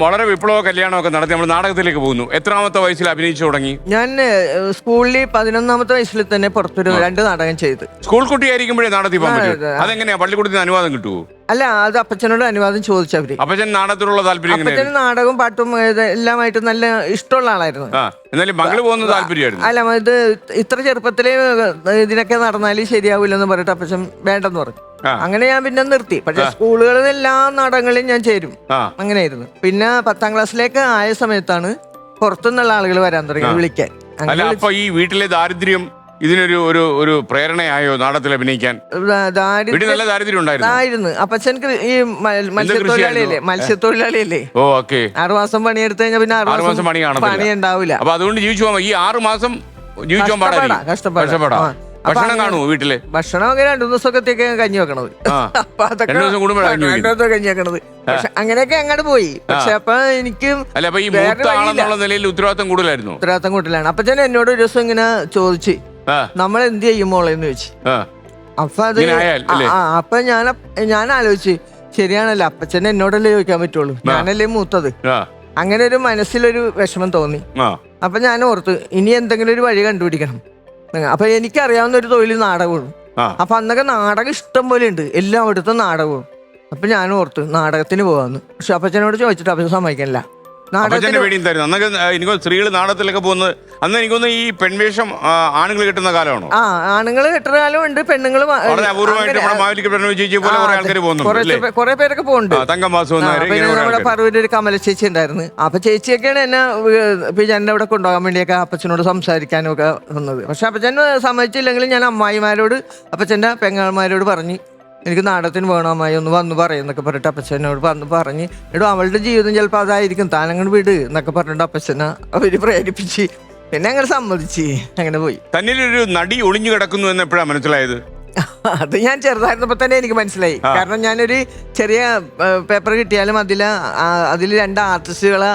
വളരെ വിപ്ലവ കല്യാണമൊക്കെ നടത്തി നമ്മൾ നാടകത്തിലേക്ക് പോകുന്നു. എത്രാമത്തെ വയസ്സിൽ അഭിനയിച്ചു തുടങ്ങി? ഞാൻ ഏഹ്, സ്കൂളിൽ പതിനൊന്നാമത്തെ വയസ്സിൽ തന്നെ പുറത്തൊരു രണ്ട് നാടകം ചെയ്തു. സ്കൂൾ കുട്ടിയായിരിക്കുമ്പോഴേ നാടകത്തിൽ പോകാൻ പറ്റും അതെ. അതെങ്ങനെയാ? പള്ളിക്കൂടത്തിന് അനുവാദം കിട്ടുമോ അല്ല അത് അപ്പച്ചനോട് അനുവാദം ചോദിച്ചവര്. അപ്പച്ചൻ നാടകത്തിലുള്ള താല്പര്യം അപ്പച്ചന് എങ്ങനെയായിരുന്നു? നാടകവും പാട്ടും ഇത് എല്ലാമായിട്ട് നല്ല ഇഷ്ടമുള്ള ആളായിരുന്നു. ആ എന്നാലും മകൾ പോകുന്ന താല്പര്യമായിരുന്നു. അല്ല ഇത് ഇത്ര ചെറുപ്പത്തിൽ ഇതിനൊക്കെ നടന്നാൽ ശരിയാവില്ലെന്ന് പറഞ്ഞിട്ട് അപ്പച്ചൻ വേണ്ടെന്ന് പറഞ്ഞു. ആ. അങ്ങനെ ഞാൻ പിന്നെ നിർത്തി. പക്ഷെ സ്കൂളുകളിൽ എല്ലാ നാടകങ്ങളിലും ഞാൻ ചേരും. ആ. അങ്ങനെയായിരുന്നു. പിന്നെ പത്താം ക്ലാസ്സിലേക്ക് ആയ സമയത്താണ് പുറത്തുനിന്നുള്ള ആളുകൾ വരാൻ തുടങ്ങി വിളിക്കാൻ. അല്ല അപ്പൊ ഈ വീട്ടിലെ ദാരിദ്ര്യം ഇതിനൊരു ഒരു ഒരു പ്രേരണയായോ നാടത്തിൽ അഭിനയിക്കാൻ? വീട്ടിൽ നല്ല ദാരിദ്ര്യം ഉണ്ടായിരുന്നു. അപ്പച്ചൻ ഈ മത്സ്യത്തൊഴിലാളിയല്ലേ? മത്സ്യത്തൊഴിലാളിയല്ലേ? ഓ ഓക്കെ. ആറു മാസം പണിയെടുത്ത് കഴിഞ്ഞാൽ പിന്നെ ആറ് മാസം പണി. പണി ഉണ്ടാവില്ല അപ്പൊ അതുകൊണ്ട് ജീവിച്ചു പോകാം ഈ ആറു മാസം ജീവിച്ചു കഷ്ടപ്പെടാം ഭക്ഷണം കാണുമോ വീട്ടിൽ? ഭക്ഷണം ഒക്കെ രണ്ടു ദിവസമൊക്കെ കഞ്ഞി വെക്കണത്. അപ്പൊ അതൊക്കെ രണ്ടു ദിവസം കഞ്ഞി വെക്കണത്. പക്ഷെ അങ്ങനെയൊക്കെ അങ്ങോട്ട് പോയി. പക്ഷെ അപ്പൊ എനിക്കും നിലയിൽ ഉത്തരവാദിത്തം കൂടുതലായിരുന്നു? ഉത്തരവാദിത്തം കൂടുതലാണ് അപ്പൊ ഞാൻ എന്നോട് ഒരു ദിവസം ഇങ്ങനെ ചോദിച്ച് നമ്മൾ എന്ത് ചെയ്യും മോളെന്ന് ചോദിച്ചു? ആ. അപ്പൊ അത് ആ, അപ്പൊ ഞാൻ ഞാൻ ആലോചിച്ച് ശരിയാണല്ലോ അപ്പച്ചൻ എന്നോടല്ലേ ചോദിക്കാൻ പറ്റുള്ളൂ. ഞാനല്ലേ മൂത്തത്. അങ്ങനെ ഒരു മനസ്സിലൊരു വിഷമം തോന്നി. അപ്പൊ ഞാൻ ഓർത്ത് ഇനി എന്തെങ്കിലും ഒരു വഴി കണ്ടുപിടിക്കണം. അപ്പൊ എനിക്കറിയാവുന്ന ഒരു തൊഴിൽ നാടകമാണ് അപ്പൊ അന്നൊക്കെ നാടകം ഇഷ്ടം പോലെ ഉണ്ട്. എല്ലാം എല്ലായിടത്തും നാടകവും. അപ്പൊ ഞാൻ ഓർത്ത് നാടകത്തിന് പോവാന്ന്. പക്ഷെ അപ്പച്ചനോട് ചോദിച്ചിട്ട് അപ്പച്ചൻ സമ്മതിക്കണില്ല. നാടകത്തിന് തരുന്നു അന്നൊക്കെ എനിക്ക് സ്ത്രീകൾ നാടകത്തിലൊക്കെ പോകുന്നത് അന്ന് എനിക്കൊന്ന് ഈ പെൺവേഷം ആണുങ്ങൾ കിട്ടുന്ന കാലമാണോ? ആ ആണുങ്ങൾ കിട്ടുന്ന കാലമുണ്ട് പെണ്ണുങ്ങൾ വളരെ അപൂർവമായിട്ട് നമ്മുടെ മാവേലിക്ക് പെണ്ണു പോലെ കുറെ പേരൊക്കെ പോകുന്നുണ്ട്. പറവൂര് ഒരു കമല ചേച്ചി ഉണ്ടായിരുന്നു. അപ്പൊ ചേച്ചിയൊക്കെയാണ് എന്നെ പിന്നെ അവിടെ കൊണ്ടുപോകാൻ വേണ്ടിയൊക്കെ അപ്പച്ചനോട് സംസാരിക്കാനും ഒക്കെ വന്നത്. പക്ഷെ അപ്പച്ചൻ സമ്മതിച്ചില്ലെങ്കിലും ഞാൻ അമ്മായിമാരോട് അപ്പച്ചന്റെ പെങ്ങന്മാരോട് പറഞ്ഞ്. എനിക്ക് നാടകത്തിന് വേണമായി ഒന്ന് വന്ന് പറയുന്നൊക്കെ പറഞ്ഞിട്ട് അപ്പച്ചനോട് വന്ന് പറഞ്ഞ് എടോ അവളുടെ ജീവിതം ചിലപ്പോൾ അതായിരിക്കും. താനങ്ങോട്ട് വിട് എന്നൊക്കെ പറഞ്ഞിട്ട് അപ്പച്ചനെ അവർ പ്രേരിപ്പിച്ച്. പിന്നെ അങ്ങനെ സമ്മതിച്ച്. അങ്ങനെ പോയി. തന്നിലൊരു നടി ഒളിഞ്ഞു കിടക്കുന്നു എന്ന് എപ്പോഴാണ് മനസ്സിലായത്? അത് ഞാൻ ചെറുതായിരുന്നപ്പോ തന്നെ എനിക്ക് മനസ്സിലായി. കാരണം ഞാനൊരു ചെറിയ പേപ്പർ കിട്ടിയാലും അതിൽ അതിൽ രണ്ട് ആർട്ടിസ്റ്റുകളെ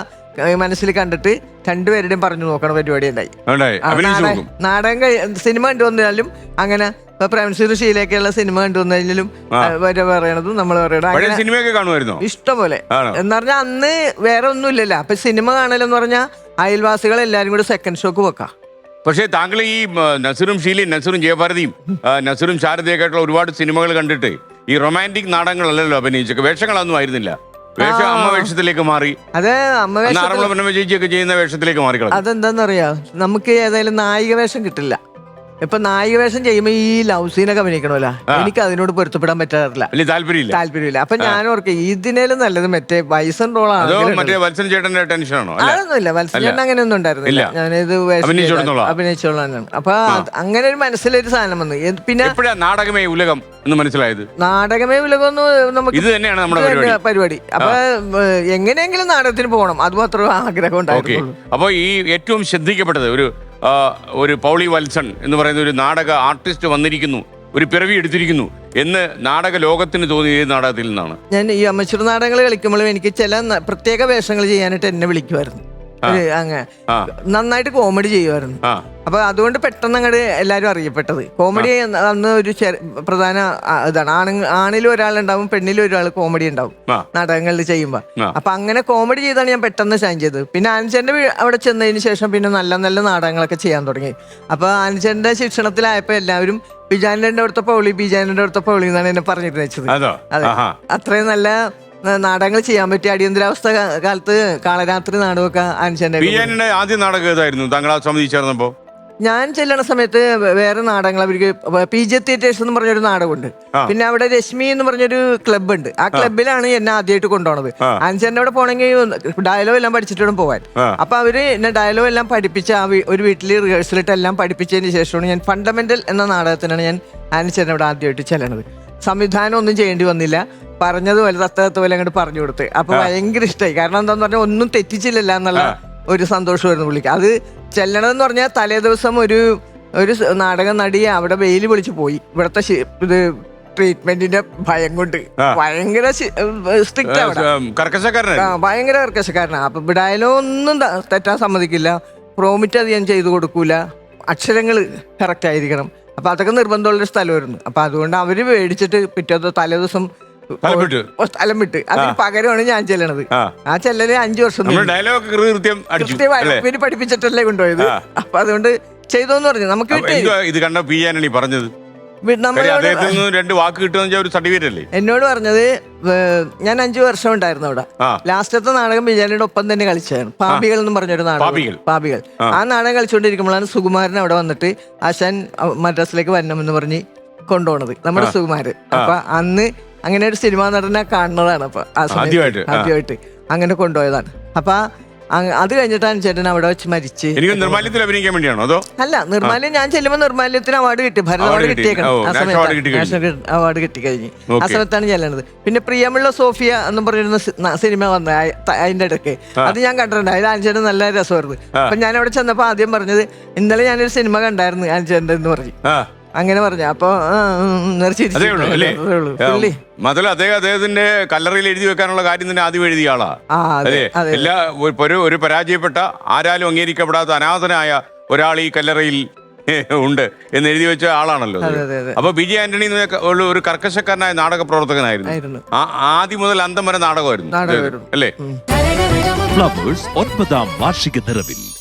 മനസ്സിൽ കണ്ടിട്ട് രണ്ടുപേരുടെയും പറഞ്ഞു നോക്കണ പരിപാടി ഉണ്ടായി. ഉണ്ടായി. ആ, അഭിനയിച്ചു നാടക- നോക്കും. നാടകം കഴി- സിനിമ കണ്ടു വന്നാലും അങ്ങനെ ഇപ്പൊ പ്രേംസീർ ഷീലൊക്കെയുള്ള സിനിമ കണ്ടു വന്നാലും വരെ പറയണതും നമ്മൾ പറയണത് പഴയ അങ്ങനെ സിനിമയൊക്കെ കാണുമായിരുന്നോ? ഇഷ്ടംപോലെ. ആണോ? എന്ന് പറഞ്ഞാൽ അന്ന് വേറെ ഒന്നും ഇല്ലല്ലോ. അപ്പൊ സിനിമ കാണലെന്ന് പറഞ്ഞാൽ അയൽവാസികൾ എല്ലാരും കൂടി സെക്കൻഡ് ഷോക്ക് വെക്കാം. പക്ഷേ താങ്കൾ ഈ നസുറും നസറും ഷീലയും നസറും ജയഭാരതിയും ആ, നസറും ശാരദയൊക്കെ ആയിട്ടുള്ള ഒരുപാട് സിനിമകൾ കണ്ടിട്ട് ഈ റൊമാന്റിക് നാടകങ്ങളല്ലല്ലോ അഭിനയിച്ചൊക്കെ വേഷങ്ങളൊന്നും ആയിരുന്നില്ല. വേഷം അമ്മ വേഷത്തിലേക്ക് മാറി. അതെ അമ്മ വേഷം പൊന്നമ്മ ചേച്ചിയൊക്കെ ചെയ്യുന്ന വേഷത്തിലേക്ക് മാറി അതെന്താന്നറിയാ? നമുക്ക് ഏതായാലും നായിക വേഷം കിട്ടില്ല. ഇപ്പൊ നായിക വേഷം ചെയ്യുമ്പോ ഈ ലവ് സീനൊക്കെ അഭിനയിക്കണമല്ലോ. എനിക്ക് അതിനോട് പൊരുത്തപ്പെടാൻ പറ്റാറില്ല. വലിയ താല്പര്യമില്ല. താല്പര്യമില്ല. അപ്പൊ ഞാൻ ഓർക്കെ ഇതിനേലും നല്ലത് മറ്റേ വൈസൺ റോളാണ് മറ്റേ വത്സൻ ചേട്ടന്റെ ടെൻഷനാണോ അല്ലെ? അതൊന്നുമില്ല. മത്സ്യചേട്ടൻ അങ്ങനെ ഒന്നും ഉണ്ടായിരുന്നില്ല. ഞാനിത് അഭിനയിച്ചോളാം. അഭിനയിച്ചോളാം അപ്പൊ അങ്ങനെ ഒരു മനസ്സിലൊരു സാധനം വന്നു. പിന്നെ നാടകമേ ഉലകം എന്ന് മനസ്സിലായത്? നാടകമേ ഉലകൊന്നും നമുക്ക് ഇത് തന്നെയാണ് നമ്മുടെ പരിപാടി. അപ്പൊ എങ്ങനെയെങ്കിലും നാടകത്തിന് പോകണം. അത് മാത്രമേ ആഗ്രഹം ഓക്കെ. അപ്പൊ ഈ ഏറ്റവും ശ്രദ്ധിക്കപ്പെട്ടത് ഒരു ഒരു പൗളി വത്സൺ എന്ന് പറയുന്ന ഒരു നാടക ആർട്ടിസ്റ്റ് വന്നിരിക്കുന്നു ഒരു പിറവി എടുത്തിരിക്കുന്നു എന്ന് നാടക ലോകത്തിന് തോന്നിയ നാടകത്തിൽ നിന്നാണ്? ഞാൻ ഈ അമച്ചൂർ നാടകങ്ങൾ കളിക്കുമ്പോഴും എനിക്ക് ചില പ്രത്യേക വേഷങ്ങൾ ചെയ്യാനായിട്ട് എന്നെ വിളിക്കുമായിരുന്നു. ഒരു അങ്ങ് നന്നായിട്ട് കോമഡി ചെയ്യുമായിരുന്നു അപ്പൊ അതുകൊണ്ട് പെട്ടെന്ന് അങ്ങോട്ട് എല്ലാരും അറിയപ്പെട്ടത്. കോമഡി അന്ന് ഒരു പ്രധാന ഇതാണ്. ആണുങ്ങൾ ആണിലും ഒരാളുണ്ടാവും പെണ്ണിലും ഒരാൾ കോമഡി ഉണ്ടാവും. നാടകങ്ങളിൽ ചെയ്യുമ്പോ. അപ്പൊ അങ്ങനെ കോമഡി ചെയ്താണ് ഞാൻ പെട്ടെന്ന് ഷൈൻ ചെയ്തത്. പിന്നെ ആനച്ചന്റെ അവിടെ ചെന്നതിന് ശേഷം പിന്നെ നല്ല നല്ല നാടകങ്ങളൊക്കെ ചെയ്യാൻ തുടങ്ങി. അപ്പൊ ആനച്ചന്റെ ശിക്ഷണത്തിലായപ്പോ എല്ലാവരും ബിജാനിന്റെ അടുത്ത പൗളി ബിജാനിന്റെ അടുത്ത പൗളി എന്നാണ് എന്നെ പറഞ്ഞിട്ട് വെച്ചത്. അതെ? അത്രയും നല്ല നാടകങ്ങൾ ചെയ്യാൻ പറ്റിയ അടിയന്തരാവസ്ഥ കാലത്ത് കാളരാത്രി നാടകമൊക്കെ പി എന്റെ ആദ്യ നാടകം ഏതായിരുന്നു? താങ്കൾ ആ സമിതി ചേർന്നപ്പോ? ഞാൻ ചെല്ലണ സമയത്ത് വേറെ നാടകങ്ങൾ അവർക്ക് പി ജെ തിയേറ്റേഴ്സ് എന്ന് പറഞ്ഞൊരു നാടകമുണ്ട്. പിന്നെ അവിടെ രശ്മി എന്ന് പറഞ്ഞൊരു ക്ലബ്ബ് ഉണ്ട് ആ. ക്ലബ്ബിലാണ് എന്നെ ആദ്യമായിട്ട് കൊണ്ടുപോണത്. ആൻസറിന്റെ അവിടെ പോണെങ്കിൽ ഡയലോഗ് എല്ലാം പഠിച്ചിട്ട് വേണം പോവാൻ. ആ. അപ്പൊ അവർ എന്നെ ഡയലോഗ് എല്ലാം പഠിപ്പിച്ച് ആ ഒരു വീട്ടിൽ റിഹേഴ്സലിട്ട് എല്ലാം പഠിപ്പിച്ചതിന് ശേഷമാണ് ഞാൻ ഫണ്ടമെന്റൽ എന്ന നാടകത്തിനാണ് ഞാൻ ആൻസറിന്റെ അവിടെ ആദ്യമായിട്ട് ചെല്ലണത്. സംവിധാനം ഒന്നും ചെയ്യേണ്ടി വന്നില്ല. പറഞ്ഞതുപോലെ തത്തത്തെ പോലെ അങ്ങോട്ട് പറഞ്ഞു കൊടുത്ത്. അപ്പൊ ഭയങ്കര ഇഷ്ടമായി കാരണം എന്താന്ന് പറഞ്ഞാൽ ഒന്നും തെറ്റിച്ചില്ലല്ല എന്നുള്ള ഒരു സന്തോഷമായിരുന്നു പുള്ളിക്ക്. അത് ചെല്ലണമെന്ന് പറഞ്ഞാൽ തലേ ദിവസം ഒരു ഒരു നാടക നടി അവിടെ വെയിൽ വിളിച്ചു പോയി. ഇവിടുത്തെ ഇത് ട്രീറ്റ്മെന്റിന്റെ ഭയം കൊണ്ട്. ഭയങ്കര സ്ട്രിക്റ്റ് അവിടെ. ഭയങ്കര കർക്കശക്കാരനാണ് അപ്പൊ ഇവിടായാലും ഒന്നും തെറ്റാൻ സമ്മതിക്കില്ല. പ്രോമിറ്റ് അത് ഞാൻ ചെയ്തു കൊടുക്കൂല. അക്ഷരങ്ങൾ കറക്റ്റ് ആയിരിക്കണം. അപ്പൊ അതൊക്കെ നിർബന്ധമുള്ളൊരു സ്ഥലമായിരുന്നു. അപ്പൊ അതുകൊണ്ട് അവർ മേടിച്ചിട്ട് പിറ്റേ തലേ ദിവസം സ്ഥലം വിട്ട്. ഓ, സ്ഥലം വിട്ട്. അതിന് പകരമാണ് ഞാൻ ചെല്ലണത്. ആ. ആ ചെല്ലല് അഞ്ചു വർഷം നമ്മൾ നീണ്ടു. ഡയലോഗ് കൃത്യം അടിച്ചു കൃത്യമായി അല്ലേ? ഇവർ പഠിപ്പിച്ചിട്ടല്ലേ കൊണ്ടുപോയത്. ആ. അപ്പൊ അതുകൊണ്ട് ചെയ്തോന്ന് പറഞ്ഞു. നമുക്ക് അപ്പൊ എന്തുവാ ഇത് കണ്ട പി ആന്റണി പറഞ്ഞത്? അദ്ദേഹത്തിൽ നിന്ന് രണ്ട് വാക്ക് കിട്ടുന്ന ഒരു സർട്ടിഫിക്കറ്റ് അല്ലേ? എന്നോട് പറഞ്ഞത് ഞാൻ അഞ്ചു വർഷം ഉണ്ടായിരുന്നു അവിടെ. ലാസ്റ്റത്തെ നാടകം വിജയനയുടെ ഒപ്പം തന്നെ കളിച്ചതാണ് പാപികൾ എന്ന് പറഞ്ഞൊരു നാടകം. പാപികൾ. ആ. നാടകം കളിച്ചുകൊണ്ടിരിക്കുമ്പോഴാണ് സുകുമാരൻ അവിടെ വന്നിട്ട് ആശാൻ മദ്രാസിലേക്ക് വരണമെന്ന് പറഞ്ഞ് കൊണ്ടുപോണത്. നമ്മുടെ സുകുമാരൻ. അപ്പൊ അന്ന് അങ്ങനെ ഒരു സിനിമാ നടനെ കാണുന്നതാണ് അപ്പൊ ആദ്യമായിട്ട്, അങ്ങനെ കൊണ്ടുപോയതാണ്. അപ്പൊ അത് കഴിഞ്ഞിട്ടാണ് ചേട്ടൻ അവിടെ വെച്ച് മരിച്ച്. എനിക്ക് നിർമ്മാല്യത്തിൽ അഭിനയിക്കാൻ വേണ്ടിയാണോ അതോ? അല്ല നിർമ്മാല്യം ഞാൻ ചെല്ലുമ്പോൾ നിർമാല്യത്തിന് അവാർഡ് കിട്ടി. ഭരത് അവാർഡ് കിട്ടി. കിട്ടിയേക്കണം. ഓ, ആ സമയത്ത് കിട്ടി നാഷണൽ അവാർഡ് കിട്ടി കഴിഞ്ഞു ആ. സമയത്താണ് ചെല്ലണത് പിന്നെ പ്രിയമുള്ള സോഫിയ എന്ന് പറയുന്ന സിനിമ വന്ന അതിന്റെ ഇടയ്ക്ക്. അത് ഞാൻ കണ്ടിട്ടുണ്ട്. അതിൽ ആൻചേട്ടൻ നല്ല രസമായിരുന്നു. അപ്പൊ ഞാൻ അവിടെ ചെന്നപ്പോ ആദ്യം പറഞ്ഞത് ഇന്നലെ ഞാനൊരു സിനിമ കണ്ടായിരുന്നു ആൻചേട്ടൻ എന്ന് പറഞ്ഞു. അങ്ങനെ പറഞ്ഞു. അപ്പൊ അതേ ഉള്ളൂ അല്ലേ. പുള്ളി. അദ്ദേഹം അദ്ദേഹത്തിന്റെ കല്ലറയിൽ എഴുതി വെക്കാനുള്ള കാര്യം തന്നെ ആദ്യം എഴുതിയ ആളാ. ആ അതെ അല്ലേ? അതെ എല്ലാ ഒരു- പരാജയപ്പെട്ട ആരാലും അംഗീകരിക്കപ്പെടാത്ത അനാഥനായ ഒരാൾ ഈ കല്ലറയിൽ ഉണ്ട് എന്ന് എഴുതി വെച്ച ആളാണല്ലോ അത്. അതെ, അതെ, അതെ. അപ്പൊ ബി ജെ ആന്റണി എന്ന് ഒരു കർക്കശക്കാരനായ നാടക പ്രവർത്തകനായിരുന്നു ആയിരുന്നു. ആ- ആദ്യം മുതൽ അന്തം വരെ നാടകമായിരുന്നു. നാടകമായിരുന്നു. അല്ലേ? ഫ്ലവേഴ്സ് ഒൻപതാം വാർഷിക നിറവിൽ.